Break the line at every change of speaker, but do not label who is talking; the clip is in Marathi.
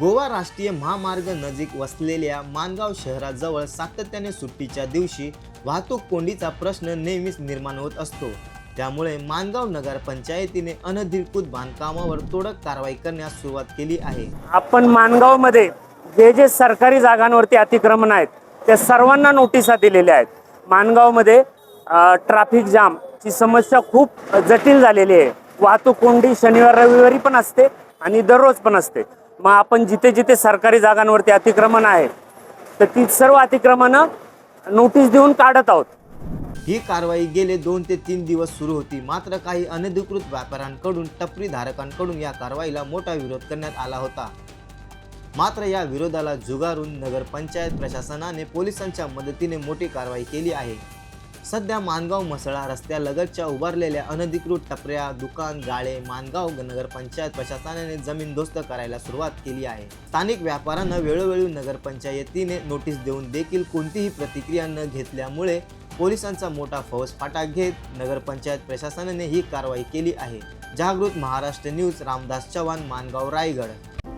गोवा राष्ट्रीय महामार्ग नजीक वसलेल्या मानगाव शहराजवळ सातत्याने सुट्टीच्या दिवशी वाहतूक कोंडीचा प्रश्न नेहमीच निर्माण होत असतो. त्यामुळे मानगाव नगर पंचायतीने अनधिकृत बांधकामावर तोडक कारवाई करण्यास सुरुवात केली आहे.
आपण मानगावमध्ये जे जे सरकारी जागांवरती अतिक्रमण आहेत त्या सर्वांना नोटिसा दिलेल्या आहेत. मानगावमध्ये ट्रॅफिक जामची समस्या खूप जटिल झालेली आहे. वाहतूक कोंडी शनिवार रविवारी पण असते आणि दररोज पण असते. मग आपण जिथे जिथे सरकारी जागांवरती अतिक्रमण आहे तर ती सर्व अतिक्रमणं नोटीस देऊन काढत आहोत.
ही कारवाई गेले दोन ते तीन दिवस सुरू होती. मात्र काही अनधिकृत व्यापाऱ्यांकडून टपरी धारकांकडून या कारवाईला मोठा विरोध करण्यात आला होता. मात्र या विरोधाला जुगारून नगरपंचायत प्रशासनाने पोलिसांच्या मदतीने मोठी कारवाई केली आहे. सध्या मानगाव मसळा रस्त्यालगतच्या उभारलेल्या अनधिकृत टपऱ्या दुकान गाळे मानगाव नगरपंचायत प्रशासनाने जमीनदोस्त करायला सुरुवात केली आहे. स्थानिक व्यापाऱ्यांना वेळोवेळी नगरपंचायतीने नोटीस देऊन देखील कोणतीही प्रतिक्रिया न घेतल्यामुळे पोलिसांचा मोठा फौज फाटा घेत नगरपंचायत प्रशासनाने ही कारवाई केली आहे. जागृत महाराष्ट्र न्यूज रामदास चव्हाण मानगाव रायगड.